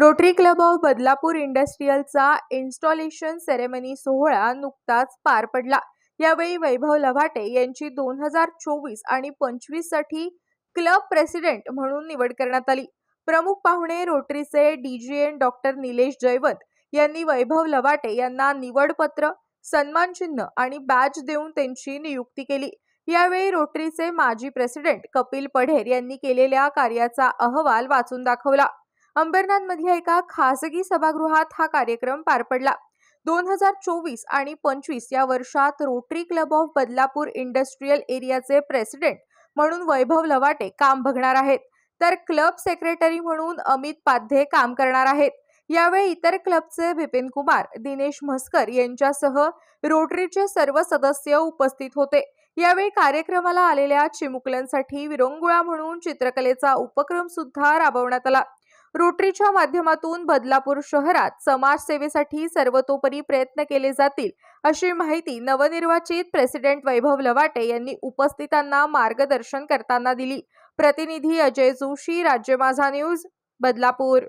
Rotary club of Badlapur इंडस्ट्रीयलचा installation ceremony सोहळा नुकताच पार पडला. यावेळी वैभव लव्हाटे यांची दोन हजार चोवीस आणि पंचवीससाठी क्लब प्रेसिडेंट म्हणून निवड करण्यात आली. प्रमुख पाहुणे रोटरीचे डीजीएन डॉक्टर निलेश जयवंत यांनी वैभव लवाटे यांना निवडपत्र सन्मानचिन्ह आणि बॅच देऊन त्यांची नियुक्ती केली. यावेळी रोटरीचे माजी प्रेसिडेंट कपिल पढेर यांनी केलेल्या कार्याचा अहवाल वाचून दाखवला. अंबरनाथमधल्या एका खासगी सभागृहात हा कार्यक्रम पार पडला. दोन हजार चोवीस आणि पंचवीस या वर्षात Rotary Club of Badlapur industrial एरियाचे president म्हणून वैभव लवाटे काम बघणार आहेत. तर क्लब सेक्रेटरी म्हणून अमित पाध्ये काम करणार आहेत. यावेळी इतर क्लबचे बिपिन कुमार दिनेश म्हस्कर यांच्यासह रोटरीचे सर्व सदस्य उपस्थित होते. यावेळी कार्यक्रमाला आलेल्या चिमुकल्यांसाठी विरंगुळा म्हणून चित्रकलेचा उपक्रम सुद्धा राबवण्यात आला. रोटरीच्या माध्यमातून बदलापूर शहरात समाजसेवेसाठी सर्वतोपरी प्रयत्न केले जातील अशी माहिती नवनिर्वाचित प्रेसिडेंट वैभव लवाटे यांनी उपस्थितांना मार्गदर्शन करताना दिली. प्रतिनिधी अजय जोशी राज्य माझा न्यूज बदलापूर.